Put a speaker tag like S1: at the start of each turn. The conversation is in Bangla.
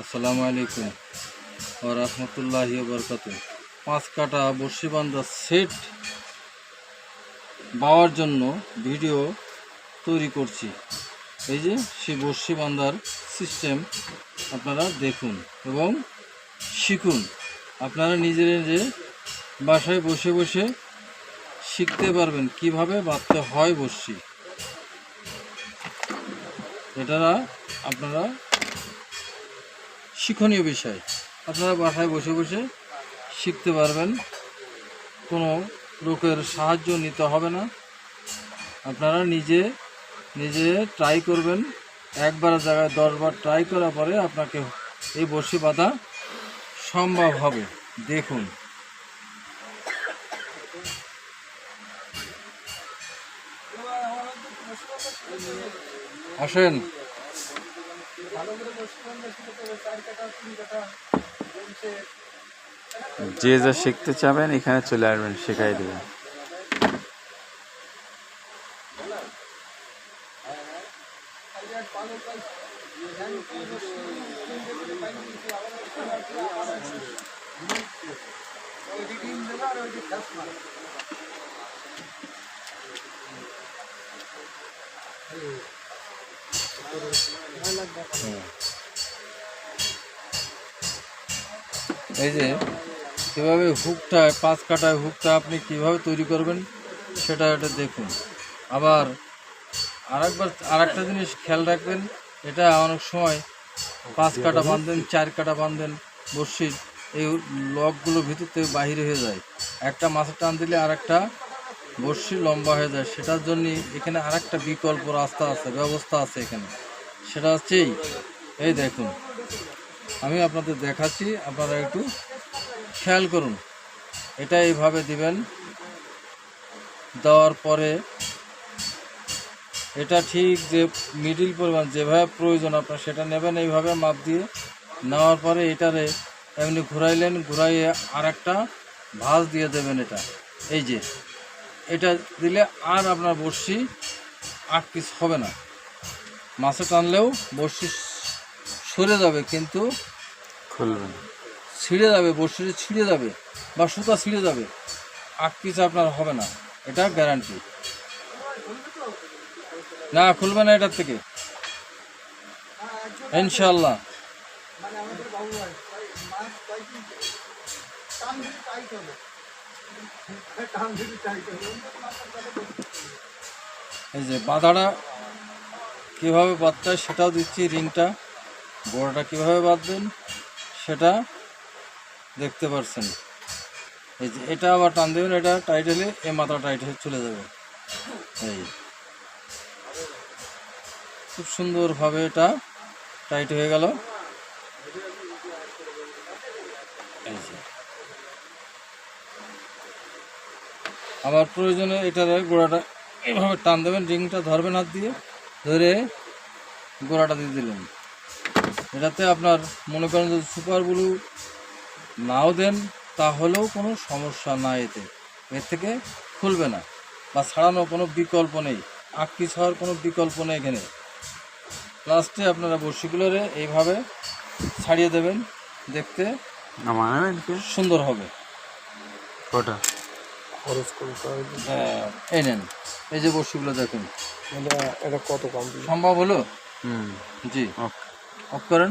S1: আসসালামু আলাইকুম। ও রহমতুল্লাহি বরকত পাঁচ কাটা বর্ষি বান্ধা সেট পাওয়ার জন্য ভিডিও তৈরি করছি। এই যে, সেই বর্ষি বান্ধার সিস্টেম আপনারা দেখুন এবং শিখুন। আপনারা নিজের নিজে বাসায় বসে বসে শিখতে পারবেন কীভাবে বাঁধতে হয় বর্ষি এটা আপনারা শিক্ষণীয় বিষয়। আপনারা বাসায় বসে বসে শিখতে পারবেন। কোনো লোকের সাহায্য নিতে হবে না। আপনারা নিজে নিজে ট্রাই করবেন। একবার জায়গায় দশবার ট্রাই করার পরে আপনাকে এই বসি বাঁধা সম্ভব হবে। দেখুন। আসেন।
S2: যে যা শিখতে চাবেন এখানে চলে আসবেন শেখাই দেবেন
S1: এই যে কীভাবে হুকটা পাঁচ কাটায় হুকটা আপনি কীভাবে তৈরি করবেন সেটা এটা দেখুন। আবার আরেকবার আরেকটা জিনিস খেয়াল রাখবেন এটা অনেক সময় পাঁচ কাটা বাঁধেন চার কাটা বাঁধেন বর্ষির এই লকগুলো ভিতর থেকে বাহির হয়ে যায়। একটা মাছের টান দিলে আরেকটা বর্ষি লম্বা হয়ে যায়। সেটার জন্য এখানে আরেকটা বিকল্প রাস্তা আছে ব্যবস্থা আছে এখানে। সেটা হচ্ছে এই। এই দেখুন, আমি আপনাদের দেখাচ্ছি, আপনারা একটু খেয়াল করুন। এটা এইভাবে দিবেন। দেওয়ার পরে এটা ঠিক যে মিডিল পরিমাণ যেভাবে প্রয়োজন আপনার সেটা নেবেন এইভাবে মাপ দিয়ে। নেওয়ার পরে এটারে এমনি ঘুরাইলেন, ঘুরাইয়ে আর একটা ভাঁজ দিয়ে দেবেন এটা। এই যে, এটা দিলে আর আপনার বড়শি আট পিস হবে না। মাছে টানলেও বড়শি সরে যাবে কিন্তু
S2: খুলবেন
S1: ছিঁড়ে যাবে বড়শিতে ছিঁড়ে যাবে বা সুতা ছিঁড়ে যাবে আট পিস আপনার হবে না। এটা গ্যারান্টি না খুলবে না এটার থেকে। ইনশাল্লাহ এই যে বাঁধাটা কীভাবে বাঁধতে হয় সেটাও দিচ্ছি রিংটা। বড়টা কীভাবে বাঁধবেন সেটা দেখতে পারছেন। এই যে এটা আবার টান দেবেন, এটা টাইট হলে এ মাথা টাইট হয়ে চলে যাবে। এই। খুব সুন্দরভাবে এটা টাইট হয়ে গেল। এই যে। আবার প্রয়োজনে এটার গোড়াটা এভাবে টান দেবেন, রিংটা ধরবেন হাত দিয়ে। ধরে গোড়াটা দিয়ে দিলেন। এটাতে আপনার মনে করেন যদি সুপার ব্লু নাও দেন তাহলেও কোনো সমস্যা না এতে। এর থেকে খুলবে না বা ছাড়ানোর কোনো বিকল্প নেই। আকৃতি ছাড়ার কোনো বিকল্প নেই এখানে। লাস্টে আপনারা বড়শিগুলোরে এইভাবে ছাড়িয়ে দেবেন দেখতে সুন্দর হবে। হ্যাঁ, এই নেন। এই যে বড়শিগুলো দেখুন।
S3: এটা কত কম?
S1: সম্ভব হলো?
S2: হুম
S1: জি। অফ করেন।